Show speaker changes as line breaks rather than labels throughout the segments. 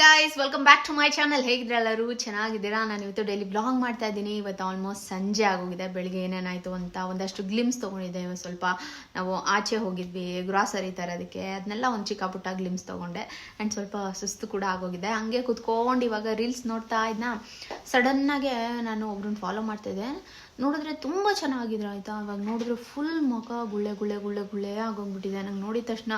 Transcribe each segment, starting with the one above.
Guys welcome back to my channel ಹೇಗಿದ್ರೆ ಎಲ್ಲರೂ? ಚೆನ್ನಾಗಿದ್ದೀರಾ? ನಾನು ಇವತ್ತು ಡೈಲಿ ಬ್ಲಾಗ್ ಮಾಡ್ತಾ ಇದ್ದೀನಿ. ಇವತ್ತು ಆಲ್ಮೋಸ್ಟ್ ಸಂಜೆ ಆಗೋಗಿದೆ. ಬೆಳಿಗ್ಗೆ ಏನೇನಾಯಿತು ಅಂತ ಒಂದಷ್ಟು ಗ್ಲಿಮ್ಸ್ ತೊಗೊಂಡಿದ್ದೆ. ಸ್ವಲ್ಪ ನಾವು ಆಚೆ ಹೋಗಿದ್ವಿ ಗ್ರಾಸರಿ ತರೋದಕ್ಕೆ ಅದನ್ನೆಲ್ಲ ಒಂದು ಚಿಕ್ಕ ಪುಟ್ಟ ಗ್ಲಿಮ್ಸ್ ತೊಗೊಂಡೆ. ಆ್ಯಂಡ್ ಸ್ವಲ್ಪ ಸುಸ್ತು ಕೂಡ ಆಗೋಗಿದೆ. ಹಂಗೆ ಕುತ್ಕೊಂಡು ಇವಾಗ ರೀಲ್ಸ್ ನೋಡ್ತಾ ಇದ್ನ. ಸಡನ್ನಾಗೆ ನಾನು ಒಬ್ರನ್ನ ಫಾಲೋ ಮಾಡ್ತಿದ್ದೆ ನೋಡಿದ್ರೆ ತುಂಬ ಚೆನ್ನಾಗಿದ್ರು, ಆಯಿತಾ? ಇವಾಗ ನೋಡಿದ್ರೆ ಫುಲ್ ಮುಖ ಗುಳ್ಳೆ ಗುಳ್ಳೆ ಗುಳ್ಳೆ ಗುಳ್ಳೆ ಆಗೋಗ್ಬಿಟ್ಟಿದೆ. ನಂಗೆ ನೋಡಿದ ತಕ್ಷಣ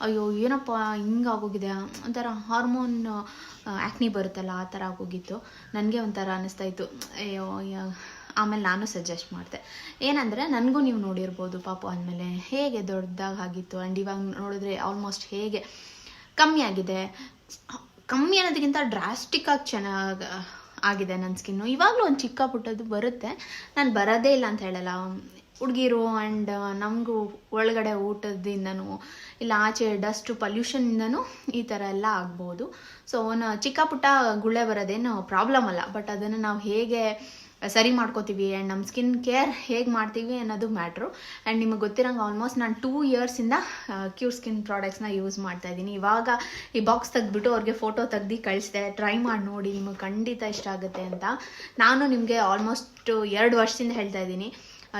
ಅಯ್ಯೋ, ಏನಪ್ಪ, ಹಿಂಗೆ ಆಗೋಗಿದೆ? ಒಂಥರ ಹಾರ್ಮೋನ್ ಆ್ಯಕ್ನಿ ಬರುತ್ತಲ್ಲ, ಆ ಥರ ಆಗೋಗಿತ್ತು. ನನಗೆ ಒಂಥರ ಅನ್ನಿಸ್ತಾ ಇತ್ತು ಅಯ್ಯೋ. ಆಮೇಲೆ ನಾನು ಸಜೆಸ್ಟ್ ಮಾಡಿದೆ. ಏನಂದರೆ, ನನಗೂ ನೀವು ನೋಡಿರ್ಬೋದು ಪಾಪ ಅಂದಮೇಲೆ ಹೇಗೆ ದೊಡ್ಡದಾಗಿ ಆಗಿತ್ತು. ಆ್ಯಂಡ್ ಇವಾಗ ನೋಡಿದ್ರೆ ಆಲ್ಮೋಸ್ಟ್ ಹೇಗೆ ಕಮ್ಮಿ ಆಗಿದೆ. ಕಮ್ಮಿ ಅನ್ನೋದಕ್ಕಿಂತ ಡ್ರಾಸ್ಟಿಕ್ಕಾಗಿ ಚೆನ್ನಾಗಿ ಆಗಿದೆ ನನ್ನ ಸ್ಕಿನ್ನು ಇವಾಗಲೂ ಒಂದು ಚಿಕ್ಕ ಪುಟ್ಟದ್ದು ಬರುತ್ತೆ. ನಾನು ಬರೋದೇ ಇಲ್ಲ ಅಂತ ಹೇಳಲ್ಲ. ಹುಡುಗಿರು ಆ್ಯಂಡ್ ನಮಗೂ ಒಳಗಡೆ ಊಟದಿಂದನೂ, ಇಲ್ಲ ಆಚೆ ಡಸ್ಟ್ ಪಲ್ಯೂಷನ್ನಿಂದನೂ ಈ ಥರ ಎಲ್ಲ ಆಗ್ಬೋದು. ಸೊ ನ ಚಿಕ್ಕ ಪುಟ್ಟ ಗುಳ್ಳೆ ಬರೋದೇನು ಪ್ರಾಬ್ಲಮ್ ಅಲ್ಲ. ಬಟ್ ಅದನ್ನು ನಾವು ಹೇಗೆ ಸರಿ ಮಾಡ್ಕೋತೀವಿ ಆ್ಯಂಡ್ ನಮ್ಮ ಸ್ಕಿನ್ ಕೇರ್ ಹೇಗೆ ಮಾಡ್ತೀವಿ ಅನ್ನೋದು ಮ್ಯಾಟ್ರು ಆ್ಯಂಡ್ ನಿಮಗೆ ಗೊತ್ತಿರಂಗೆ ಆಲ್ಮೋಸ್ಟ್ ನಾನು ಟೂ ಇಯರ್ಸಿಂದ ಕ್ಯೂರ್ ಸ್ಕಿನ್ ಪ್ರಾಡಕ್ಟ್ಸ್ನ ಯೂಸ್ ಮಾಡ್ತಾ ಇದ್ದೀನಿ. ಇವಾಗ ಈ ಬಾಕ್ಸ್ ತೆಗೆದ್ಬಿಟ್ಟು ಅವ್ರಿಗೆ ಫೋಟೋ ತೆಗ್ದು ಕಳಿಸಿದೆ. ಟ್ರೈ ಮಾಡಿ ನೋಡಿ, ನಿಮಗೆ ಖಂಡಿತ ಇಷ್ಟ ಆಗುತ್ತೆ ಅಂತ. ನಾನು ನಿಮಗೆ ಆಲ್ಮೋಸ್ಟ್ ಎರಡು ವರ್ಷದಿಂದ ಹೇಳ್ತಾ ಇದ್ದೀನಿ.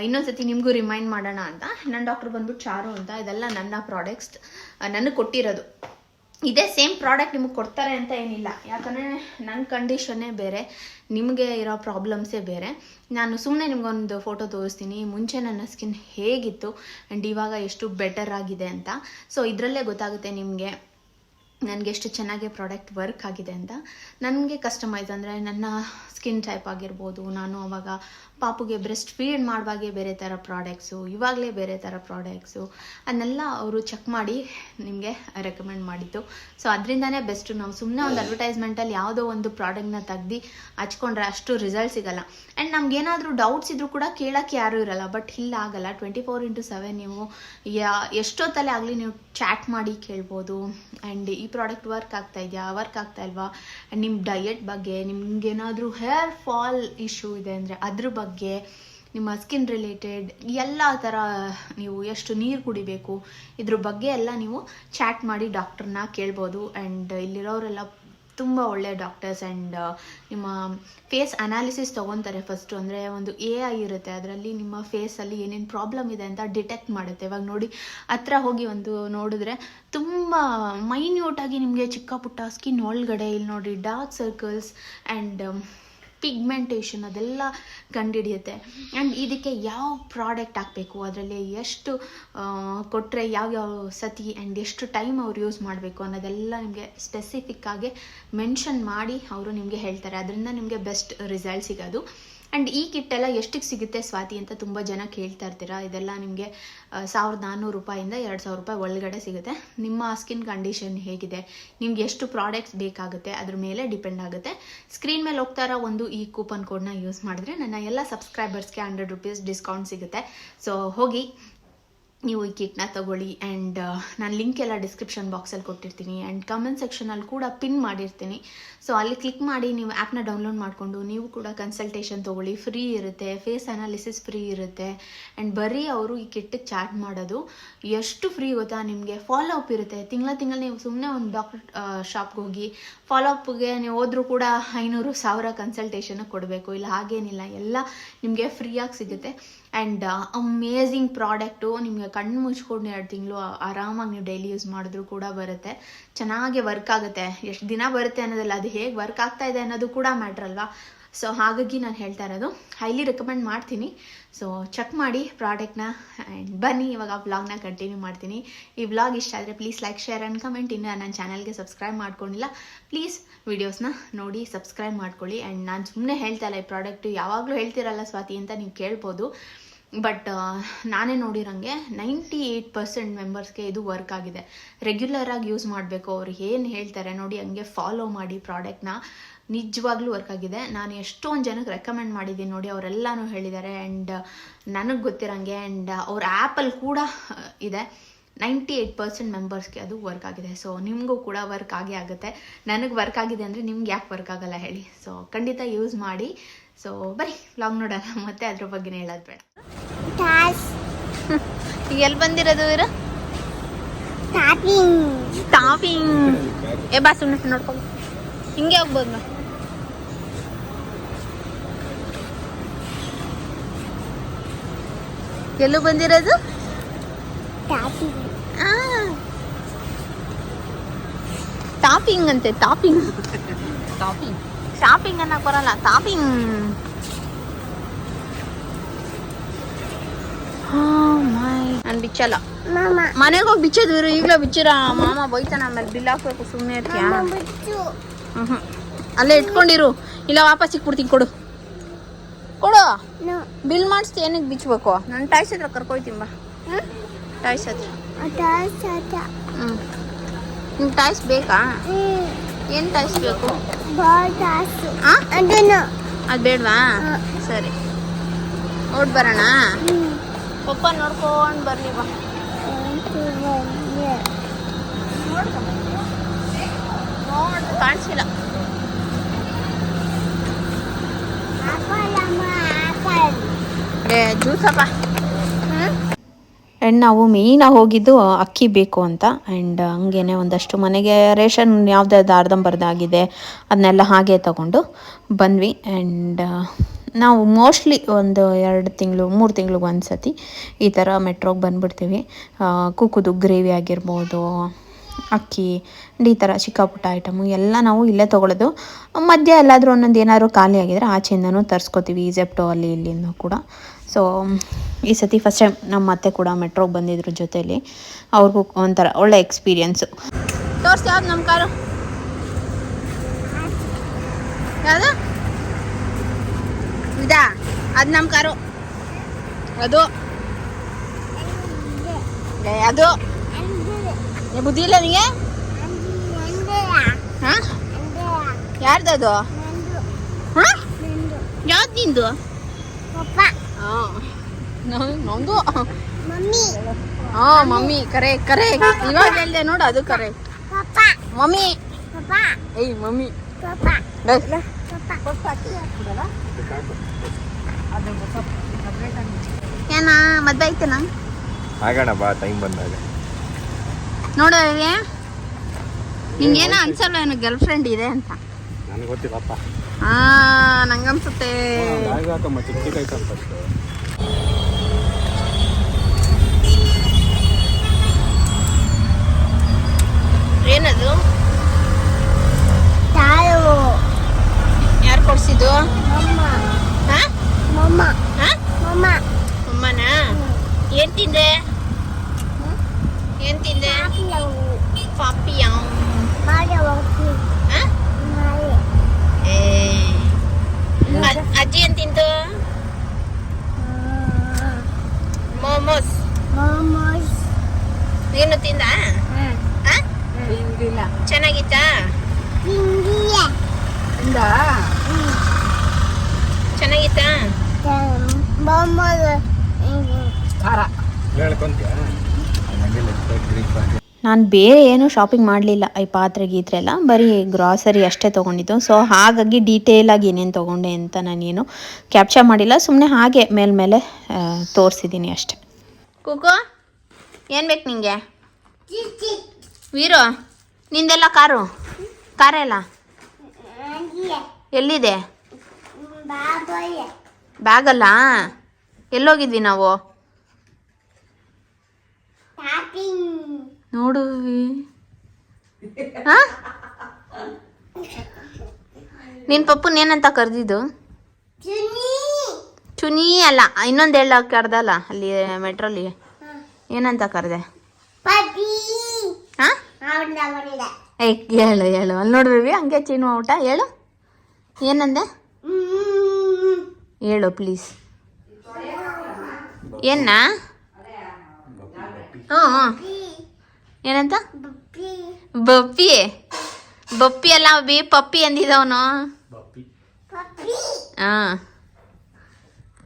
ಇನ್ನೊಂದ್ಸತಿ ನಿಮಗೂ ರಿಮೈಂಡ್ ಮಾಡೋಣ ಅಂತ. ನನ್ನ ಡಾಕ್ಟರ್ ಬಂದ್ಬಿಟ್ಟು ಚಾರು ಅಂತ, ಇದೆಲ್ಲ ನನ್ನ ಪ್ರಾಡಕ್ಟ್ಸ್ ನನಗೆ ಕೊಟ್ಟಿರೋದು. ಇದೇ ಸೇಮ್ ಪ್ರಾಡಕ್ಟ್ ನಿಮಗೆ ಕೊಡ್ತಾರೆ ಅಂತ ಏನಿಲ್ಲ. ಯಾಕಂದರೆ ನನ್ನ ಕಂಡೀಷನ್ನೇ ಬೇರೆ, ನಿಮಗೆ ಇರೋ ಪ್ರಾಬ್ಲಮ್ಸೇ ಬೇರೆ. ನಾನು ಸುಮ್ಮನೆ ನಿಮಗೊಂದು ಫೋಟೋ ತೋರಿಸ್ತೀನಿ. ಮುಂಚೆ ನನ್ನ ಸ್ಕಿನ್ ಹೇಗಿತ್ತು ಆ್ಯಂಡ್ ಇವಾಗ ಎಷ್ಟು ಬೆಟರ್ ಆಗಿದೆ ಅಂತ. ಸೊ ಇದರಲ್ಲೇ ಗೊತ್ತಾಗುತ್ತೆ ನಿಮಗೆ. ನನಗೆ ಎಷ್ಟು ಚೆನ್ನಾಗಿ ಪ್ರಾಡಕ್ಟ್ ವರ್ಕ್ ಆಗಿದೆ ಅಂತ. ನನಗೆ ಕಸ್ಟಮೈಸ್ ಅಂದರೆ ನನ್ನ ಸ್ಕಿನ್ ಟೈಪ್ ಆಗಿರ್ಬೋದು, ನಾನು ಅವಾಗ ಪಾಪುಗೆ ಬ್ರೆಸ್ಟ್ ಫೀಡ್ ಮಾಡುವಾಗೆ ಬೇರೆ ಥರ ಪ್ರಾಡಕ್ಟ್ಸು ಇವಾಗಲೇ ಬೇರೆ ಥರ ಪ್ರಾಡಕ್ಟ್ಸು ಅದನ್ನೆಲ್ಲ ಅವರು ಚೆಕ್ ಮಾಡಿ ನಿಮಗೆ ರೆಕಮೆಂಡ್ ಮಾಡಿದ್ದು. ಸೊ ಅದರಿಂದನೇ ಬೆಸ್ಟು ನಾವು ಸುಮ್ಮನೆ ಒಂದು ಅಡ್ವರ್ಟೈಸ್ಮೆಂಟಲ್ಲಿ ಯಾವುದೋ ಒಂದು ಪ್ರಾಡಕ್ಟ್ನ ತೆಗ್ದು ಹಚ್ಕೊಂಡ್ರೆ ಅಷ್ಟು ರಿಸಲ್ಟ್ ಸಿಗಲ್ಲ. ಆ್ಯಂಡ್ ನಮಗೇನಾದರೂ ಡೌಟ್ಸ್ ಇದ್ರೂ ಕೂಡ ಕೇಳೋಕ್ಕೆ ಯಾರೂ ಇರಲ್ಲ. ಬಟ್ ಇಲ್ಲ, ಆಗಲ್ಲ. ಟ್ವೆಂಟಿ ಫೋರ್ ಇಂಟು ಸೆವೆನ್ ನೀವು, ಯಾ, ಎಷ್ಟೊತ್ತಲ್ಲೇ ಆಗಲಿ ನೀವು ಚಾಟ್ ಮಾಡಿ ಕೇಳ್ಬೋದು. ಆ್ಯಂಡ್ ಪ್ರಾಡಕ್ಟ್ ವರ್ಕ್ ಆಗ್ತಾ ಇದೆಯಾ? ವರ್ಕ್ ಆಗ್ತಾ ಇಲ್ವಾ? ನಿಮ್ಮ ಡಯಟ್ ಬಗ್ಗೆ ನಿಮ್ಗೇನಾದರೂ ಹೇರ್ ಫಾಲ್ ಇಶ್ಯೂ ಇದೆ ಅಂದರೆ ಅದ್ರ ಬಗ್ಗೆ ನಿಮ್ಮ ಸ್ಕಿನ್ ರಿಲೇಟೆಡ್ ಎಲ್ಲ ಥರ ನೀವು ಎಷ್ಟು ನೀರು ಕುಡಿಬೇಕು ಇದ್ರ ಬಗ್ಗೆ ಎಲ್ಲ ನೀವು ಚಾಟ್ ಮಾಡಿ ಡಾಕ್ಟ್ರನ್ನ ಕೇಳ್ಬೋದು. ಆ್ಯಂಡ್ ಇಲ್ಲಿರೋರೆಲ್ಲ ತುಂಬ ಒಳ್ಳೆಯ ಡಾಕ್ಟರ್ಸ್ ಆ್ಯಂಡ್ ನಿಮ್ಮ ಫೇಸ್ ಅನಾಲಿಸಿಸ್ ತೊಗೊತಾರೆ ಫಸ್ಟು ಅಂದರೆ ಒಂದು ಎ ಐ ಇರುತ್ತೆ. ಅದರಲ್ಲಿ ನಿಮ್ಮ ಫೇಸಲ್ಲಿ ಏನೇನು ಪ್ರಾಬ್ಲಮ್ ಇದೆ ಅಂತ ಡಿಟೆಕ್ಟ್ ಮಾಡುತ್ತೆ. ಇವಾಗ ನೋಡಿ, ಹತ್ರ ಹೋಗಿ ಒಂದು ನೋಡಿದ್ರೆ ತುಂಬ ಮೈನ್ಯೂಟಾಗಿ ನಿಮಗೆ ಚಿಕ್ಕ ಪುಟ್ಟ ಸ್ಕಿನ್ ಒಳಗಡೆ ಇಲ್ಲಿ ನೋಡಿ ಡಾರ್ಕ್ ಸರ್ಕಲ್ಸ್ ಆ್ಯಂಡ್ ಪಿಗ್ಮೆಂಟೇಷನ್ ಅದೆಲ್ಲ ಕಂಡುಹಿಡಿಯುತ್ತೆ ಆ್ಯಂಡ್ ಇದಕ್ಕೆ ಯಾವ ಪ್ರಾಡಕ್ಟ್ ಹಾಕಬೇಕು? ಅದರಲ್ಲಿ ಎಷ್ಟು ಕೊಟ್ಟರೆ ಯಾವ್ಯಾವ ಸತಿ ಆ್ಯಂಡ್ ಎಷ್ಟು ಟೈಮ್ ಅವ್ರು ಯೂಸ್ ಮಾಡಬೇಕು ಅನ್ನೋದೆಲ್ಲ ನಿಮಗೆ ಸ್ಪೆಸಿಫಿಕ್ಕಾಗಿ ಮೆನ್ಷನ್ ಮಾಡಿ ಅವರು ನಿಮಗೆ ಹೇಳ್ತಾರೆ. ಅದರಿಂದ ನಿಮಗೆ ಬೆಸ್ಟ್ ರಿಸಲ್ಟ್ ಸಿಗೋದು. ಆ್ಯಂಡ್ ಈ ಕಿಟ್ ಎಲ್ಲ ಎಷ್ಟಕ್ಕೆ ಸಿಗುತ್ತೆ ಸ್ವಾತಿ ಅಂತ ತುಂಬ ಜನ ಕೇಳ್ತಾ ಇರ್ತೀರಾ? ಇದೆಲ್ಲ ನಿಮಗೆ ಸಾವಿರದ ನಾನ್ನೂರು ರೂಪಾಯಿಂದ ಎರಡು ಸಾವಿರ ರೂಪಾಯಿ ಒಳಗಡೆ ಸಿಗುತ್ತೆ. ನಿಮ್ಮ ಸ್ಕಿನ್ ಕಂಡೀಷನ್ ಹೇಗಿದೆ? ನಿಮ್ಗೆ ಎಷ್ಟು ಪ್ರಾಡಕ್ಟ್ಸ್ ಬೇಕಾಗುತ್ತೆ? ಅದ್ರ ಮೇಲೆ ಡಿಪೆಂಡ್ ಆಗುತ್ತೆ. ಸ್ಕ್ರೀನ್ ಮೇಲೆ ಹೋಗ್ತಾ ಒಂದು ಈ ಕೂಪನ್ ಕೋಡ್ನ ಯೂಸ್ ಮಾಡಿದ್ರೆ ನನ್ನ ಎಲ್ಲ ಸಬ್ಸ್ಕ್ರೈಬರ್ಸ್ಗೆ ಹಂಡ್ರೆಡ್ ರುಪೀಸ್ ಡಿಸ್ಕೌಂಟ್ ಸಿಗುತ್ತೆ. ಸೊ ಹೋಗಿ ನೀವು ಈ ಕಿಟ್ನ ತಗೊಳ್ಳಿ ಆ್ಯಂಡ್ ನಾನು ಲಿಂಕ್ ಎಲ್ಲ ಡಿಸ್ಕ್ರಿಪ್ಷನ್ ಬಾಕ್ಸಲ್ಲಿ ಕೊಟ್ಟಿರ್ತೀನಿ ಆ್ಯಂಡ್ ಕಮೆಂಟ್ ಸೆಕ್ಷನಲ್ಲಿ ಕೂಡ ಪಿನ್ ಮಾಡಿರ್ತೀನಿ. ಸೊ ಅಲ್ಲಿ ಕ್ಲಿಕ್ ಮಾಡಿ ನೀವು ಆ್ಯಪ್ನ ಡೌನ್ಲೋಡ್ ಮಾಡಿಕೊಂಡು ನೀವು ಕೂಡ ಕನ್ಸಲ್ಟೇಷನ್ ತೊಗೊಳ್ಳಿ. ಫ್ರೀ ಇರುತ್ತೆ ಫೇಸ್ ಅನಾಲಿಸಿಸ್ ಫ್ರೀ ಇರುತ್ತೆ ಆ್ಯಂಡ್ ಬರೀ ಅವರು ಈ ಕಿಟ್ಟಿಗೆ ಚಾಟ್ ಮಾಡೋದು. ಎಷ್ಟು ಫ್ರೀ ಗೊತ್ತಾ? ನಿಮಗೆ ಫಾಲೋ ಅಪ್ ಇರುತ್ತೆ. ತಿಂಗಳ ತಿಂಗಳು ನೀವು ಸುಮ್ಮನೆ ಒಂದು ಡಾಕ್ಟರ್ ಶಾಪ್ಗೆ ಹೋಗಿ ಫಾಲೋ ಅಪ್ಗೆ ನೀವು ಹೋದರೂ ಕೂಡ ಐನೂರು, ಸಾವಿರ ಕನ್ಸಲ್ಟೇಷನ್ ಕೊಡಬೇಕು. ಇಲ್ಲ, ಹಾಗೇನಿಲ್ಲ. ಎಲ್ಲ ನಿಮಗೆ ಫ್ರೀಯಾಗಿ ಸಿಗುತ್ತೆ. ಆ್ಯಂಡ್ ಅಮೇಝಿಂಗ್ ಪ್ರಾಡಕ್ಟು ನಿಮಗೆ ಕಣ್ಣು ಮುಚ್ಕೊಂಡು ಎರಡು ತಿಂಗಳು ಆರಾಮಾಗಿ ನೀವು ಡೈಲಿ ಯೂಸ್ ಮಾಡಿದ್ರು ಕೂಡ ಬರುತ್ತೆ. ಚೆನ್ನಾಗಿ ವರ್ಕ್ ಆಗುತ್ತೆ. ಎಷ್ಟು ದಿನ ಬರುತ್ತೆ ಅನ್ನೋದಲ್ಲ, ಅದು ಹೇಗೆ ವರ್ಕ್ ಆಗ್ತಾ ಇದೆ ಅನ್ನೋದು ಕೂಡ ಮ್ಯಾಟ್ರ್ ಅಲ್ವಾ? ಸೊ ಹಾಗಾಗಿ ನಾನು ಹೇಳ್ತಾ ಇರೋದು ಹೈಲಿ ರೆಕಮೆಂಡ್ ಮಾಡ್ತೀನಿ. ಸೊ ಚೆಕ್ ಮಾಡಿ ಪ್ರಾಡಕ್ಟ್ನ ಆ್ಯಂಡ್ ಬನ್ನಿ, ಇವಾಗ ಆ ವ್ಲಾಗ್ನ ಕಂಟಿನ್ಯೂ ಮಾಡ್ತೀನಿ. ಈ ವ್ಲಾಗ್ ಇಷ್ಟ ಆದರೆ please like share and comment ಇನ್ನು ನನ್ನ ಚಾನಲ್ಗೆ ಸಬ್ಸ್ಕ್ರೈಬ್ ಮಾಡ್ಕೊಂಡಿಲ್ಲ ಪ್ಲೀಸ್ ವೀಡಿಯೋಸ್ನ ನೋಡಿ ಸಬ್ಸ್ಕ್ರೈಬ್ ಮಾಡ್ಕೊಳ್ಳಿ. ಆ್ಯಂಡ್ ನಾನು ಸುಮ್ಮನೆ ಹೇಳ್ತಾ ಇಲ್ಲ, ಈ ಪ್ರಾಡಕ್ಟು ಯಾವಾಗಲೂ ಹೇಳ್ತಿರಲ್ಲ ಸ್ವಾತಿ ಅಂತ ನೀವು ಕೇಳ್ಬೋದು. ಬಟ್ ನಾನೇ ನೋಡಿರಂಗೆ ನೈಂಟಿ ಏಯ್ಟ್ ಪರ್ಸೆಂಟ್ ಮೆಂಬರ್ಸ್ಗೆ ಇದು ವರ್ಕ್ ಆಗಿದೆ. ರೆಗ್ಯುಲರಾಗಿ ಯೂಸ್ ಮಾಡಬೇಕು. ಅವ್ರು ಏನು ಹೇಳ್ತಾರೆ ನೋಡಿ, ಹಂಗೆ ಫಾಲೋ ಮಾಡಿ ಪ್ರಾಡಕ್ಟ್ನ ನಿಜವಾಗ್ಲೂ ವರ್ಕ್ ಆಗಿದೆ. ನಾನು ಎಷ್ಟೊಂದು ಜನಕ್ಕೆ ರೆಕಮೆಂಡ್ ಮಾಡಿದ್ದೀನಿ ನೋಡಿ, ಅವರೆಲ್ಲನೂ ಹೇಳಿದ್ದಾರೆ. ಆ್ಯಂಡ್ ನನಗೆ ಗೊತ್ತಿರಂಗೆ ಆ್ಯಂಡ್ ಅವ್ರ ಆ್ಯಪಲ್ಲಿ ಕೂಡ ಇದೆ. ನೈಂಟಿ ಏಯ್ಟ್ ಪರ್ಸೆಂಟ್ ಮೆಂಬರ್ಸ್ಗೆ ಅದು ವರ್ಕ್ ಆಗಿದೆ. ಸೊ ನಿಮಗೂ ಕೂಡ ವರ್ಕ್ ಆಗೇ ಆಗುತ್ತೆ. ನನಗೆ ವರ್ಕ್ ಆಗಿದೆ ಅಂದರೆ ನಿಮ್ಗೆ ಯಾಕೆ ವರ್ಕ್ ಆಗಲ್ಲ ಹೇಳಿ. ಸೊ ಖಂಡಿತ ಯೂಸ್ ಮಾಡಿ. ಸೊ ಬರೀ ವ್ಲಾಗ್ ನೋಡೋಣ ಮತ್ತೆ ಅದ್ರ ಬಗ್ಗೆನೇ ಹೇಳೋದು ಬೇಡ. ಎಲ್ಲಿ ಬಂದಿರೋದು ಇವರು? ಏ ಬಾ ಸುಮ್ಮನೆ ನೋಡ್ಕೊಂಡು ಹಿಂಗೆ ಹೋಗ್ಬೋದು ಬಾ. ಎಲ್ಲೂ ಬಂದಿರೋದು? ಆ. ಟಾಪಿಂಗ್ ಅಂತೆ ಟಾಪಿಂಗ್ ಟಾಪಿಂಗ್ ಶಾಪಿಂಗ್ ಅನ್ನಕ್ ಬರಲ್ಲ ಮೈ ನಾನು ಬಿಚ್ಚಲ್ಲ ಮನೆಗೆ ಹೋಗಿ ಬಿಚ್ಚೋದು ಇರು ಈಗಲೇ ಬಿಚ್ಚಿರ ಮಾಮ ಬೈತಾನ ಆಮೇಲೆ ಬಿಲ್ ಹಾಕ್ಬೇಕು ಸುಮ್ಮನೆ ಇರ್ತೀಯ? ಹ್ಞೂ ಅಲ್ಲೇ ಇಟ್ಕೊಂಡಿರು. ಇಲ್ಲ ವಾಪಸ್ ಇಕ್ಬಿಡ್ತೀನಿ ಕೊಡು. ಕೊಡು. ಬಿಲ್ ಮಾಡಿಸ್ತಿ ಏನಕ್ಕೆ ಬಿಚ್ಚಬೇಕು ನನ್ನ ಟಾಯ್ಸ್ ಹತ್ರ ಕರ್ಕೊಯ್ತೀನಿ ಬಾ. ಟಾಯ್ಸ್ ಹತ್ರ. ಹ್ಞೂ ನಿಮ್ಗೆ ಟಾಯ್ಸ್ ಬೇಕಾ? ಏನು ಟಾಯ್ಸ್ ಬೇಕು ಅದು ಬೇಡವಾ. ಸರಿ. ನೋಡಿ ಬರೋಣ? ಪಪ್ಪ ನೋಡ್ಕೊಂಡು ಬರಲಿ ಬಾ. ಕಾಣಿಸಿಲ್ಲ. ಜ್ಯೂಸಪ್ಪ. ಆ್ಯಂಡ್ ನಾವು ಮೇಯ್ನಾಗಿ ಹೋಗಿದ್ದು ಅಕ್ಕಿ ಬೇಕು ಅಂತ. ಆ್ಯಂಡ್ ಹಂಗೇನೆ ಒಂದಷ್ಟು ಮನೆಗೆ ರೇಷನ್ ಯಾವುದಾದ್ರು ಅರ್ಧಂಬರ್ಧಾಗಿದೆ ಅದನ್ನೆಲ್ಲ ಹಾಗೆ ತಗೊಂಡು ಬಂದ್ವಿ. ಆ್ಯಂಡ್ ನಾವು ಮೋಸ್ಟ್ಲಿ ಒಂದು ಎರಡು ತಿಂಗಳು, ಮೂರು ತಿಂಗ್ಳಿಗೆ ಒಂದು ಸತಿ ಈ ಥರ ಮೆಟ್ರೋಗೆ ಬಂದುಬಿಡ್ತೀವಿ. ಕುಕ್ಕುದು ಗ್ರೇವಿ ಆಗಿರ್ಬೋದು, ಅಕ್ಕಿ, ಈ ಥರ ಚಿಕ್ಕ ಪುಟ್ಟ ಐಟಮು ಎಲ್ಲ ನಾವು ಇಲ್ಲೇ ತೊಗೊಳ್ಳೋದು ಮಧ್ಯ ಎಲ್ಲಾದರೂ ಒಂದೊಂದು ಏನಾದರೂ ಖಾಲಿ ಆಗಿದ್ರೆ ಆಚೆಯಿಂದನೂ ತರ್ಸ್ಕೊತೀವಿ ಈಜೆಪ್ಟೋ ಅಲ್ಲಿ ಇಲ್ಲಿಂದ ಕೂಡ. ಸೊ ಈ ಸತಿ ಫಸ್ಟ್ ಟೈಮ್ ನಮ್ಮ ಅತ್ತೆ ಕೂಡ ಮೆಟ್ರೋಗೆ ಬಂದಿದ್ರು ಜೊತೆಲಿ. ಅವ್ರಿಗೂ ಒಂಥರ ಒಳ್ಳೆ ಎಕ್ಸ್ಪೀರಿಯನ್ಸು ತೋರಿಸಿ ಯಾವ್ದು ನಮ್ಮ ಕಾರು? ಯಾವುದು? ಇದಾ? ಅದು ನಮ್ಮ ಕಾರು. ಅದು. ಅದು. ಬುದ್ಧಿ ಇಲ್ಲ ನಿಮಗೆ ಹಾಂ? ಯಾರ್ದದು? ಹಾಂ? ಯಾವ್ದು ನಿಂದು?
ಪಪ್ಪ
ಹಾಂ
ಮಮ್ಮಿ.
ಹಾ ಮಮ್ಮಿ. ಕರೆ ಕರೆ ಇವಾಗ ಹೇಳ್ದೆ ನೋಡು ಅದು ಕರೆ ಮಮ್ಮಿ. ಏಯ್ ಮಮ್ಮಿ. ಏನ ಮದ್ವೆ ಐತೆನಾ
ಆಗೋಣ ಬಾ ಟೈಮ್ ಬಂದಾಗ.
ನೋಡು ನಿಂಗೇನ ಅನ್ಸಲ್ಲ ಏನು ಗರ್ಲ್ ಫ್ರೆಂಡ್ ಇದೆ ಅಂತ.
ನನಗೆ ಗೊತ್ತಿಲ್ಲಪ್ಪ
ಹಾ ನಂಗನ್ಸುತ್ತೆ.
ಹಾಕಮ್ಮ ಚಿಕ್ಕ ಚಿಕ್ಕ ಐಟಮ್ ಫಸ್ಟ್
ಏನದು?
ತಾಳು.
ಯಾರು ಕೊಡ್ಸಿದ್ದು?
ಮಮ್ಮ.
ಹಾ?
ಮಮ್ಮ.
ಹಾ?
ಮಮ್ಮ.
ಅಮ್ಮನ ಏನ್ ತಿಂದೆ? ಏನ್ ತಿಂದೆ?
ಆಪಲ್
ಪಾಪಿ
ಮಾಡಿ ಹೋಗ್ತೀನಿ
ಹಾ
ಮಾಡಿ
ಏ ಅ- ಅಜ್ಜಿ ಏನ್ ತಿಂತು ಮೋಮೋಸ್
ಮೋಮೋಸ್
ನೀನು ತಿಂದ
ಹಾಂ
ಹಾ
ತಿಂದಿಲ್ಲ
ಚೆನ್ನಾಗಿತ್ತಾ
ತಿಂದಿಯ
ಚೆನ್ನಾಗಿತ್ತಾ
ಮೋಮೋಸ್
ಹೇಳ್ಕೊಂತೀಯ
ನಾನು ಬೇರೆ ಏನು ಶಾಪಿಂಗ್ ಮಾಡಲಿಲ್ಲ. ಈ ಪಾತ್ರೆ ಗೀತ್ರೆ ಎಲ್ಲ. ಬರೀ ಗ್ರಾಸರಿ ಅಷ್ಟೇ ತೊಗೊಂಡಿದ್ದು. ಸೊ ಹಾಗಾಗಿ ಡೀಟೇಲಾಗಿ ಏನೇನು ತೊಗೊಂಡೆ ಅಂತ ನಾನೇನು ಕ್ಯಾಪ್ಚರ್ ಮಾಡಿಲ್ಲ. ಸುಮ್ಮನೆ ಹಾಗೆ ಮೇಲ್ಮೇಲೆ ತೋರಿಸಿದ್ದೀನಿ ಅಷ್ಟೆ. ಕುಕು ಏನು ಬೇಕು ನಿಮಗೆ ವೀರು ನಿಂದೆಲ್ಲ ಕಾರು? ಕಾರೆಲ್ಲ ಎಲ್ಲಿದೆ? ಬ್ಯಾಗಲ್ಲ? ಎಲ್ಲೋಗಿದ್ವಿ ನಾವು?
ಟಾಪಿಂಗ್
ನೋಡು ಹಾ ನಿನ್ನ ಪಪ್ಪನ ಏನಂತ ಕರೆದಿದ್ದು?
ಚುನಿ
ಅಲ್ಲ ಇನ್ನೊಂದು ಹೇಳ ಕರ್ದಲ್ಲ ಅಲ್ಲಿ ಮೆಟ್ರೋಲಿ. ಏನಂತ ಕರೆದೆ? ಏ ಹೇಳು ಹೇಳು. ಅಲ್ಲಿ ನೋಡ್ಬೇವಿ ಹಂಗೆ ಚೀನು ಊಟ. ಹೇಳು. ಏನಂದೆ? ಹೇಳು ಪ್ಲೀಸ್ ಏನ ಹ್ಞೂ ಹ್ಞೂ ಏನಂತ? ಬಪ್ಪಿ ಬಪ್ಪಿ ಅಲ್ಲ ಬಿ ಪಪ್ಪಿ ಅಂದಿದವನು
ಪಪ್ಪಿ.
ಹಾಂ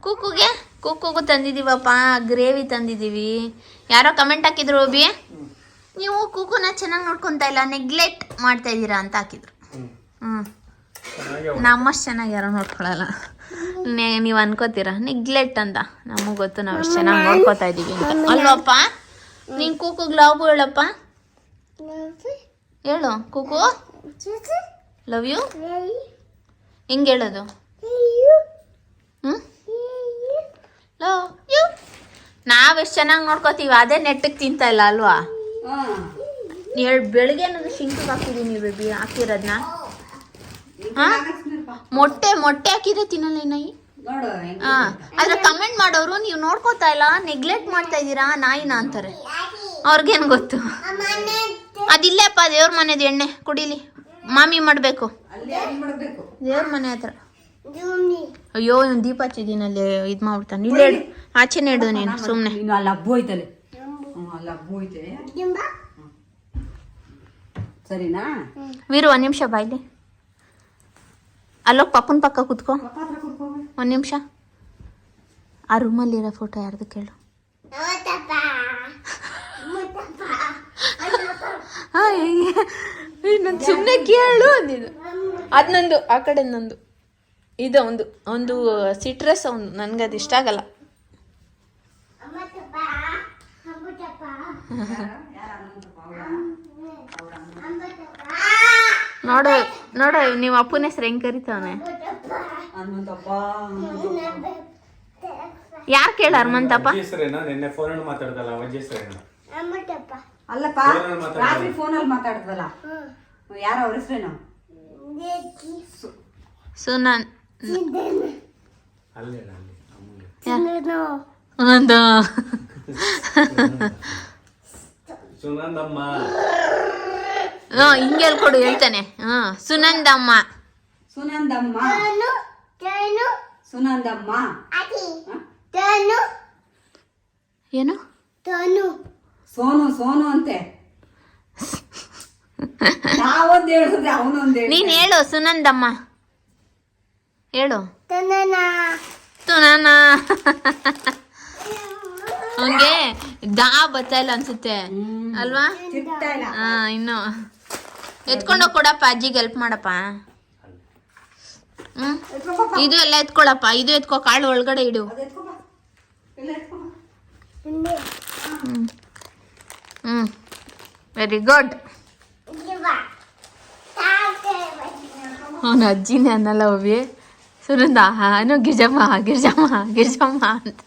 ಕೂಕುಗೆ? ಕೂಕುಗೂ ತಂದಿದ್ದೀವಪ್ಪ ಗ್ರೇವಿ ತಂದಿದ್ದೀವಿ. ಯಾರೋ ಕಮೆಂಟ್ ಹಾಕಿದ್ರು ಬಿ. ನೀವು ಕುಕ್ಕುನ ಚೆನ್ನಾಗಿ ನೋಡ್ಕೊತಾ ಇಲ್ಲ ನೆಗ್ಲೆಕ್ಟ್ ಮಾಡ್ತಾ ಇದ್ದೀರಾ ಅಂತ ಹಾಕಿದ್ರು. ಹ್ಞೂ ನಮ್ಮಷ್ಟು ಚೆನ್ನಾಗಿ ಯಾರೋ ನೋಡ್ಕೊಳಲ್ಲ. ನೀವು ಅನ್ಕೋತೀರಾ ನೆಗ್ಲೆಕ್ಟ್ ಅಂತ. ನಮಗೆ ಗೊತ್ತು ನಾವು ಎಷ್ಟು ಚೆನ್ನಾಗಿ ನೋಡ್ಕೊತಾ ಇದ್ದೀವಿ ಅಂತ. ಅಲ್ವಪ್ಪ ನೀನು ಕೂಕು ಲವ್ ಹೇಳಪ್ಪ. ಹೇಳು ಕೂಕು. Love you? ಹೆಂಗೆ ಹೇಳೋದು. ಲವ್ ಯು ನಾವೆಷ್ಟು ಚೆನ್ನಾಗಿ ನೋಡ್ಕೋತೀವಿ ಅದೇ ನೆಟ್ಟಿಗೆ ತಿಂತ ಇಲ್ಲ ಅಲ್ವಾ? ಎರಡು ಬೆಳಿಗ್ಗೆ ನಾನು ಶಿಂಕಿಗೆ ಹಾಕಿದ್ದೀನಿ ಬೇಬಿ ಹಾಕಿರೋದನ್ನ ಹಾಂ? ಮೊಟ್ಟೆ ಮೊಟ್ಟೆ ಹಾಕಿದ್ರೆ ತಿನ್ನಲ್ಲ
ಹೆಂಗ್
ಹಾ ಆದ್ರೆ ಕಮೆಂಟ್ ಮಾಡೋರು ನೀವು ನೋಡ್ಕೋತಾ ಇಲ್ಲ ನೆಗ್ಲೆಕ್ಟ್ ಮಾಡ್ತಾ ಇದ್ದೀರಾ ನಾಯಿನ ಅಂತಾರೆ. ಅವ್ರಿಗೇನು ಗೊತ್ತು? ಅದಿಲ್ಲಪ್ಪ ದೇವ್ರ ಮನೆದು ಎಣ್ಣೆ ಕುಡೀಲಿ. ಮಾಮಿ ಮಾಡಬೇಕು.
ಅಲ್ಲಿ ಅಲ್ಲಿ ಮಾಡ್ಬೇಕು?
ದೇವ್ರ ಮನೆ ಹತ್ರ. ಅಯ್ಯೋ ಇವ್ನು ದೀಪ ಹಚ್ಚಿದ್ದೀನಿ ಅಲ್ಲಿ ಇದು ಮಾಡ್ಬಿಡ್ತಾನೆ. ಇಲ್ಲೇ ಆಚೆ ಆಚೆನೇ ಇಡು ನೀನು ಸುಮ್ಮನೆ
ಇನ್ನು ಅಲ್ಲಿ ಹಬ್ಬ ಹೋಯ್ತಲೆ ಹ್ಞೂ ಅಲ್ಲಿ ಹಬ್ಬ ಹೋಯ್ತೆ ಸರಿನಾ?
ವೀರು ಒಂದು ನಿಮಿಷ ಬಾಯ್ಲಿ. ಅಲ್ಲೋಗಿ ಪಪ್ಪನ ಪಕ್ಕ ಕುತ್ಕೋ. ಒಂದ್ ನಿಮಿಷ. ಆ ರೂಮಲ್ಲಿರೋ ಫೋಟೋ ಯಾರ್ದು ಕೇಳು. ನಾನು ಸುಮ್ಮನೆ ಕೇಳು ಅಂದಿದ್ದು ಅದು ನಂದು ಆ ಕಡೆ ನಂದು. ಇದು ಒಂದು ಒಂದು ಸಿಟ್ರಸ್ ಒಂದು ನನ್ಗೆ ಅದು ಇಷ್ಟ ಆಗಲ್ಲ. ನೋಡು ನೋಡು ನಿಮ್ಮ ಅಪ್ಪನ ಹೆಸ್ರು ಹೆಂಗೆ ಕರಿತಾವನೆ? ಯಾರು ಕೇಳ ಹನುಮಂತಪ್ಪ?
ಮಾತಾಡ್ದಲ್ಲ.
ಅಲ್ಲಪ್ಪ. ರಾತ್ರಿ ಫೋನಲ್ಲಿ ಯಾರ ಅವ್ರ ಹೆಸರೇನು.
ಸುನನ್. ಒಂದು
ಸುನಂದಮ್ಮ.
ಹಾಂ ಹಿಂಗೆ ಹೇಳ್ಕೊಡು ಹೇಳ್ತಾನೆ. ಹಾಂ ಸುನಂದಮ್ಮ.
ಸುನಂದಮ್ಮ. ಸುನಂದಮ್ಮ?
ಏನು.
ಸೋನು ಸೋನು ಅಂತೆ. ನಾವೊಂದ್ ಹೇಳಿದ್ರೆ ಅವನೊಂದ್ ಹೇಳಿ
ನೀನು ಹೇಳು ಸುನಂದಮ್ಮ. ಹೇಳು. ಸುನನ ಅವನಿಗೆ ದಾ ಬರ್ತಾ ಇಲ್ಲ ಅನ್ಸುತ್ತೆ ಅಲ್ವಾ? ಹಾ ಇನ್ನು. ಎತ್ಕೊಂಡೋಗಿ ಕೊಡಪ್ಪ ಅಜ್ಜಿಗೆ ಹೆಲ್ಪ್ ಮಾಡಪ್ಪ. ಹ್ಮ್? ಇದು ಎಲ್ಲ ಎತ್ಕೊಳಪ್ಪ ಇದು ಎತ್ಕೊ ಕಾಳು ಒಳಗಡೆ ಇಡು. ಹ್ಮ್. ಹ್ಮ್. Very good. ಅವನ ಅಜ್ಜಿನೇ ಅನ್ನಲ್ಲ ಒಬ್ಬಿ ಸುರಂದ ಹಾನು ಗಿರ್ಜಮ್ಮ ಗಿರ್ಜಮ್ಮ ಗಿರ್ಜಮ್ಮ ಅಂತ.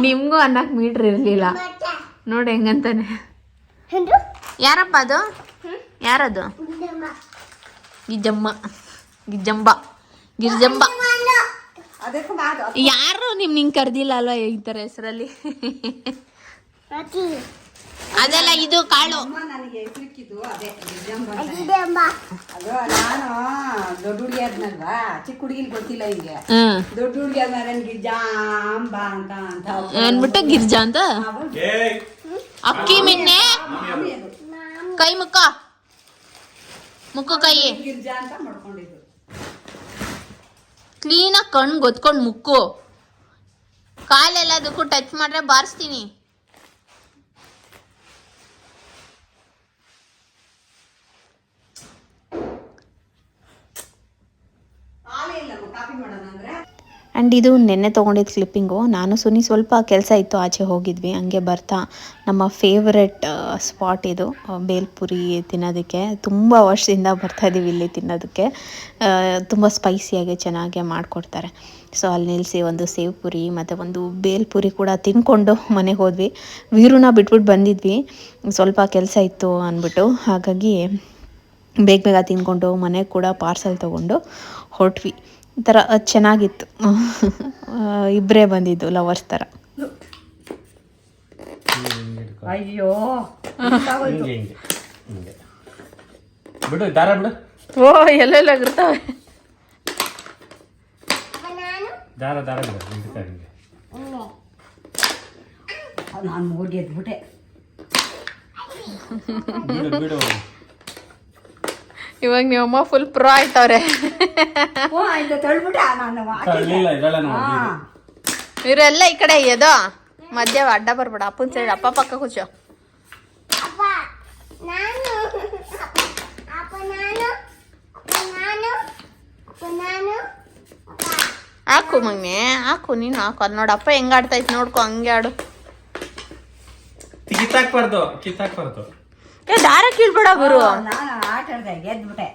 ನಿಮ್ಗೂ ಅನ್ನಕ್ಕೆ ಮೀಟ್ರ್ ಇರ್ಲಿಲ್ಲ. ನೋಡಿ ಹೆಂಗಂತಾನೆ. ಯಾರಪ್ಪ ಅದು ಯಾರದು. ಗಿಜ್ಜಮ್ಮ ಗಿಜ್ಜಂಬ ಗಿರ್ಜಂಬ. ಯಾರು ನಿಮ್ ನಿಂಗೆ ಕರ್ದಿಲ್ಲ ಅಲ್ವಾ ಈ ಥರ ಹೆಸರಲ್ಲಿ. ಅದೆಲ್ಲ ಇದು ಕಾಳು.
ನನಗೆ ಹೆಸರಿಕ್ಕಿದ್ದು ಅದೇ. ಅದು ನಾನು ದೊಡ್ಡ ಹುಡುಗಿ ಆದ್ನಲ್ವಾ? ಚಿಕ್ಕ ಹುಡುಗಿಲ್ ಗೊತ್ತಿಲ್ಲ ಹಿಂಗೆ. ದೊಡ್ಡ ಹುಡುಗಿ ಆದ್ಮೇಲೆ ನನ್ಗೆ ಜಾಂಬ ಅಂತ ಅಂತ
ಅನ್ಬಿಟ್ಟು ಗಿರ್ಜಾ ಅಂತ ಅಕ್ಕಿ ಮಿನ್ನೆ? ಕೈ ಮುಕ್ಕ. ಮುಕ್ಕ ಕೈ.
ಗಿರ್ಜಾ ಅಂತ ಮಾಡ್ಕೊಂಡಿದ್ರು
ಕ್ಲೀನಾಗಿ ಕಣ್ಣು ಗೊತ್ಕೊಂಡು ಮುಕ್ಕು. ಕಾಲೆಲ್ಲದಕ್ಕೂ ಟಚ್ ಮಾಡ್ರೆ ಬಾರಿಸ್ತೀನಿ
ಹಾಲೇ ಇಲ್ಲ ಕಾಫಿ ಮಾಡೋಣ ಅಂದ್ರೆ
ಆ್ಯಂಡ್ ಇದು ನೆನ್ನೆ ತೊಗೊಂಡಿದ್ದು ಕ್ಲಿಪ್ಪಿಂಗು ನಾನು ಸುನಿ ಸ್ವಲ್ಪ ಕೆಲಸ ಇತ್ತು, ಆಚೆ ಹೋಗಿದ್ವಿ. ಹಂಗೆ ಬರ್ತಾ. ನಮ್ಮ ಫೇವ್ರೆಟ್ ಸ್ಪಾಟ್ ಇದು ಬೇಲ್ಪುರಿ ತಿನ್ನೋದಕ್ಕೆ. ತುಂಬ ವರ್ಷದಿಂದ ಬರ್ತಾ ಇದ್ದೀವಿ ಇಲ್ಲಿ ತಿನ್ನೋದಕ್ಕೆ. ತುಂಬ ಸ್ಪೈಸಿಯಾಗಿ ಚೆನ್ನಾಗಿ ಮಾಡಿಕೊಡ್ತಾರೆ. ಸೊ ಅಲ್ಲಿ ನಿಲ್ಲಿಸಿ ಒಂದು ಸೇವ್ ಪುರಿ ಮತ್ತು ಒಂದು ಬೇಲ್ಪುರಿ ಕೂಡ ತಿನ್ಕೊಂಡು ಮನೆಗೆ ಹೋದ್ವಿ. ವೀರುನ ಬಿಟ್ಬಿಟ್ಟು ಬಂದಿದ್ವಿ. ಸ್ವಲ್ಪ ಕೆಲಸ ಇತ್ತು ಅಂದ್ಬಿಟ್ಟು ಹಾಗಾಗಿ ಬೇಗ ಬೇಗ ತಿನ್ಕೊಂಡು ಮನೆಗೆ ಕೂಡ ಪಾರ್ಸಲ್ ತೊಗೊಂಡು ಹೊರಟ್ವಿ. ಈ ಥರ ಚೆನ್ನಾಗಿತ್ತು. ಇಬ್ಬರೇ ಬಂದಿದ್ದು ಲವರ್ಸ್ ಥರ
ಅಯ್ಯೋ
ಬಿಡು ದಾರ ಬಿಡು.
ಓ ಎಲ್ಲೆಲ್ಲ ಇರ್ತಾವೆ.
ದಾರ ದಾರ ಬಿಡು
ನಾನು ಹೋಗಿ. ಎದ್ಬಿಟ್ಟೆ
ಬಿಡು ಬಿಡು.
ಇವಾಗ ನಿಮ್ಮಮ್ಮ ಫುಲ್ ಪ್ರೋ ಆಯ್ತವ್ರೆ.
ಓ ತಳ್ಬಿಟ್ಟೆ ನಾನು
ತಳ್ಳಿಲ್ಲ
ಹಾ.
ಇವರೆಲ್ಲ ಈ ಕಡೆ ಎದೋ? ಮಧ್ಯ ಅಡ್ಡ ಬರ್ಬೇಡ ಅಪ್ಪನ ಸೈಡ್ ಅಪ್ಪ ಪಕ್ಕ ಕೂಚೋ? ಹಾಕು ಮಮ್ಮಿ ಹಾಕು ನೀನು ಹಾಕು. ಅದು ನೋಡು ಅಪ್ಪ ಆಡ್ತಾ ಇತ್ತು ನೋಡ್ಕೊ ಹಂಗೆ ಆಡು.
ಕಿತ್ತಾಕ್ಬಾರ್ದು ಕಿತ್ತಾಕ್ಬಾರ್ದು.
ಏ ದಾರ ಕೀಳ್ಬೇಡ ಗುರು.
ನಾನು ಆಟ ಆಡ್ದೆ ಗೆದ್ಬಿಟ್ಟೆ.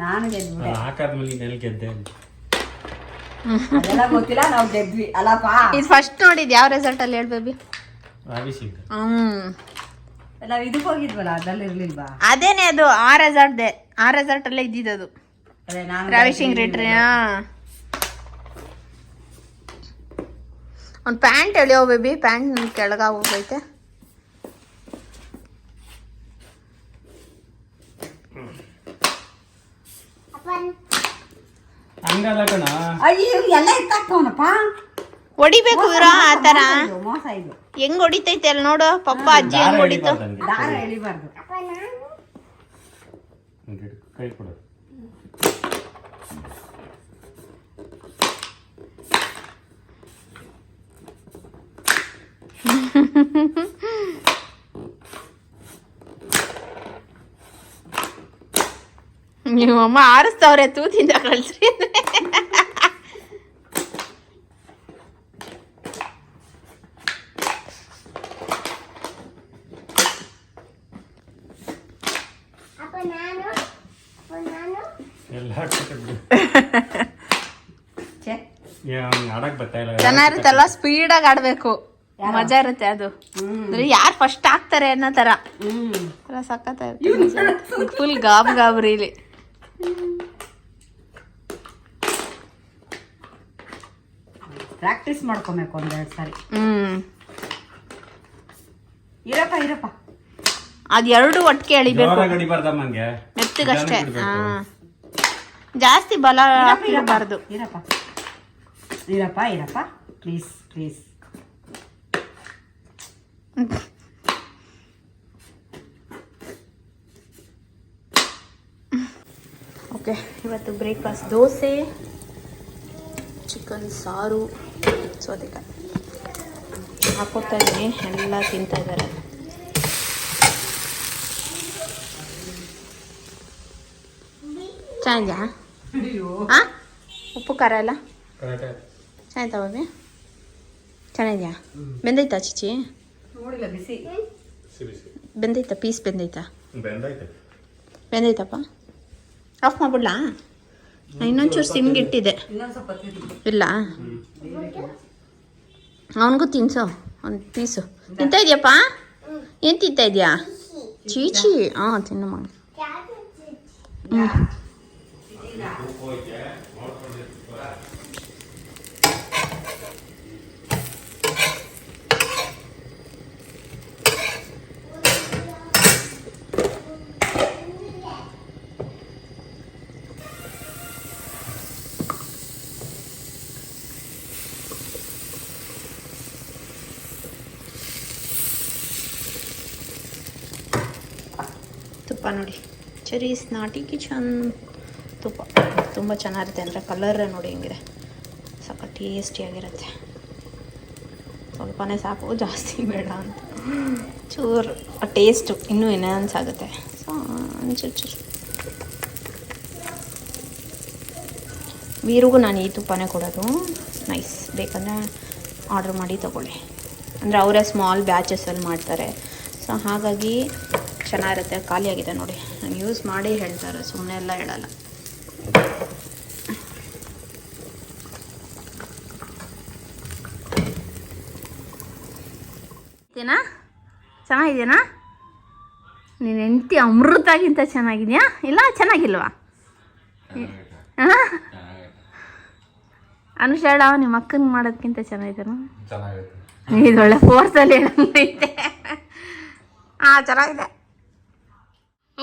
ನಾನು ಗೆದ್ಬಿಟ್ಟೆ.
ನಾನು ಹಾಕಾದ್ಮೇಲೆ ನೀನು ಗೆದ್ದೆ
ಅದೆಲ್ಲ ಗೊತ್ತಿಲ್ಲ ನಾವು ಗೆದ್ವಿ. ಅಲ್ಲಪ್ಪ.
ಇದು ಫಸ್ಟ್ ನೋಡಿದ್ ಯಾವ ರೆಸಲ್ಟ್ ಅಲ್ಲಿ ಹೇಳ್ ಬೇಬಿ
ರಾವಿ ಸಿಂಗ್.
ಹ್ಮ್.
ನಾವು ಇದಕ್ಕೆ ಹೋಗಿದ್ವಲ್ಲ ಅದ್ರಲ್ಲಿ ಇರ್ಲಿಲ್ವಾ
ಅದೇನೆ ಅದು ಆ ರೆಸಾರ್ಟ್ ಆ ರೆಸಾರ್ಟ್ ಅಲ್ಲೇ ಇದ್ದಿದ್ದು
ಅದೇ. ನಾನು
ರವಿಶಿಂಗ್ ರಿಟ್ರಿ ಒಂದು ಪ್ಯಾಂಟ್ ಎಳೆಯೋ ಬೇಬಿ ಪ್ಯಾಂಟ್ ಕೆಳಗ ಹೋಗೈತೆ
ಅಪ್ಪ
ಹಂಗಲ್ಲ ಕಣ.
ಅಯ್ಯೋ ಎಲ್ಲ ಎತ್ತಾಕ್ತವನಪ್ಪ.
ಹೊಡಿಬೇಕು ಇವ್ರ ಆ ತರ
ಮೋಸ ಇದು
ಹೆಂಗ್ ಹೊಡಿತೈತೆ ಅಲ್ಲಿ ನೋಡು ಪಪ್ಪ ಅಜ್ಜಿ ಹೆಂಗ್ ಹೊಡಿತು.
ದಾರ ಎಳಿಬಾರ್ದು.
ಕೈ ಕೊಡು.
ನೀವಮ್ಮ ಆರಿಸ್ತವ್ರೆ ತೂತಿಂದ ಕಳ್ಸ್ರಿ
ಅಪ್ಪ ನಾನು ಅಪ್ಪ ನಾನು
ಎಲ್ಲ ಹಾಕ್ಬಿಟ್ಟೆ ಬಿಡು
ಛೇ
ಏ, ಅವ್ನಿಗೆ ಸ್ಪೀಡ್ ಆಗಿ ಇಲ್ಲ.
ಚೆನ್ನಾಗಿರುತ್ತಲ್ಲ ಸ್ಪೀಡಾಗಿ ಆಡ್ಬೇಕು. ಮಜಾ ಇರುತ್ತೆ ಅದು. ಅಂದ್ರೆ ಯಾರು ಫಸ್ಟ್ ಆಗ್ತಾರೆ ಅನ್ನೋ ತರ. ಸಖತ್ ಫುಲ್ ಗಾಬ್ ಗಾಬ್ರಿಲಿ
ಪ್ರಾಕ್ಟೀಸ್ ಮಾಡ್ಕೊಬೇಕು ಒಂದೆರಡು ಸಾರಿ.
ಹ್ಮ್.
ಇರಪ್ಪ ಇರಪ್ಪ.
ಅದ್ ಎರಡು ಒಟ್ಟಿಗೆ ಎಳಿಬೇಕು. ಮೆತ್ತಗಷ್ಟೇ. ಜಾಸ್ತಿ ಬಲ
ಇರಪ್ಪ. ಇರಪ್ಪ ಇರಪ್ಪ ಪ್ಲೀಸ್ ಪ್ಲೀಸ್
ಓಕೆ ಇವತ್ತು ಬ್ರೇಕ್ಫಾಸ್ಟ್ ದೋಸೆ ಚಿಕನ್ ಸಾರು ಸೌತೆಕಾಯಿ. ಹಾಕೋತಾ ಇದ್ದೀನಿ ಎಲ್ಲ ತಿಂತಾ ಇದ್ದಾರೆ. ಚೆನ್ನಾಗಿದ್ಯಾ ಹಾಂ ಉಪ್ಪು ಖಾರ ಎಲ್ಲ? ಚೆನ್ನಾಯ್ತಾ ಬಾಬಿ ಚೆನ್ನಾಗಿದೆಯಾ? ಬೆಂದೈತಾ ಚಿಚಿ
ನೋಡಿಲ್ಲ ಬಿಸಿ.
ಬೆಂದೈತಾ? ಪೀಸ್ ಬೆಂದೈತಾ?
ಬೆಂದೈತೆ
ಬೆಂದೈತಪ್ಪ? ಆಫ್ ಮಾಡ್ಬಿಡ್ಲಾ? ನಾನು ಇನ್ನೊಂಚೂರು ಸಿಮ್ಗೆ ಇಟ್ಟಿದ್ದೆ
ಇನ್ನೊಂದು ಸ್ವಲ್ಪ ತಿಂದು.
ಇಲ್ಲ? ಅವನಿಗೂ ತಿನ್ಸು ಒಂದು ಪೀಸು. ತಿಂತ ಇದೆಯಪ್ಪ? ಏನು ತಿಂತಾ ಇದೆಯಾ? ಚೀಚಿ. ಹಾಂ ತಿನ್ನು ಮಗ. ಹ್ಞೂ ತುಪ್ಪ ನೋಡಿ ಚೆರೀಸ್ ನಾಟಿ ಕಿಚನ್ ತುಪ್ಪ. ತುಂಬ ಚೆನ್ನಾಗಿರುತ್ತೆ ಅಂದರೆ ಕಲರ್ ನೋಡಿ ಹೆಂಗಿದೆ. ಸ್ವಲ್ಪ ಟೇಸ್ಟಿಯಾಗಿರುತ್ತೆ ಸ್ವಲ್ಪನೇ ಸಾಕು. ಜಾಸ್ತಿ ಬೇಡ ಅಂತ. ಚೂರು. ಟೇಸ್ಟು ಇನ್ನೂ ಎನ್ಹಾನ್ಸ್ ಆಗುತ್ತೆ. ಸೊ ಒಂಚೂರು ಚೂರು ವೀರಿಗೂ ನಾನು ಈ ತುಪ್ಪನೇ ಕೊಡೋದು. ನೈಸ್ ಬೇಕಂದರೆ ಆರ್ಡ್ರ್ ಮಾಡಿ ತಗೊಳ್ಳಿ. ಅಂದರೆ ಅವರೇ ಸ್ಮಾಲ್ ಬ್ಯಾಚಸಲ್ಲಿ ಮಾಡ್ತಾರೆ. ಸೊ ಹಾಗಾಗಿ ಚೆನ್ನಾಗಿರುತ್ತೆ ಖಾಲಿಯಾಗಿದೆ ನೋಡಿ. ನಾನು ಯೂಸ್ ಮಾಡಿ ಹೇಳ್ತಾರೆ ಸುಮ್ಮನೆ ಎಲ್ಲ ಹೇಳಲ್ಲ. ಇದೇನಾ? ಚೆನ್ನಾಗಿದೆಯಾ ನೀನು ಹೆಂಡತಿ ಅಮೃತಾಗಿಂತ ಚೆನ್ನಾಗಿದೆಯಾ? ಇಲ್ಲ ಚೆನ್ನಾಗಿಲ್ವಾ? ಹಾಂ? ಅನುಷಾಳ ನಿಮ್ಮ ಅಕ್ಕನ ಮಾಡೋದಕ್ಕಿಂತ ಚೆನ್ನಾಗಿದ್ದಾನ? ಇದೊಳ್ಳೆ ಫೋರ್ಸಲ್ಲಿ ಹೇಳಂಗೈತೆ. ಹಾಂ ಚೆನ್ನಾಗಿದೆ.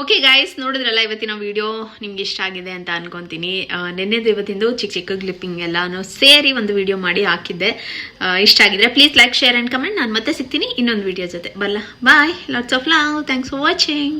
ಓಕೆ ಗಾಯ್ಸ್ ನೋಡಿದ್ರಲ್ಲ, ಇವತ್ತಿನ ವಿಡಿಯೋ ನಿಮ್ಗೆ ಇಷ್ಟ ಆಗಿದೆ ಅಂತ ಅನ್ಕೊಂತೀನಿ. ನೆನ್ನೆದು ಇವತ್ತಿಂದು ಚಿಕ್ಕ ಚಿಕ್ಕ ಕ್ಲಿಪ್ಪಿಂಗ್ ಎಲ್ಲಾನು ಸೇರಿ ಒಂದು ವಿಡಿಯೋ ಮಾಡಿ ಹಾಕಿದ್ದೆ. ಇಷ್ಟ ಆಗಿದ್ರೆ please like share and comment ನಾನು ಮತ್ತೆ ಸಿಗ್ತೀನಿ ಇನ್ನೊಂದು ವಿಡಿಯೋ ಜೊತೆ. ಬಲ್ಲ bye lots of love thanks for watching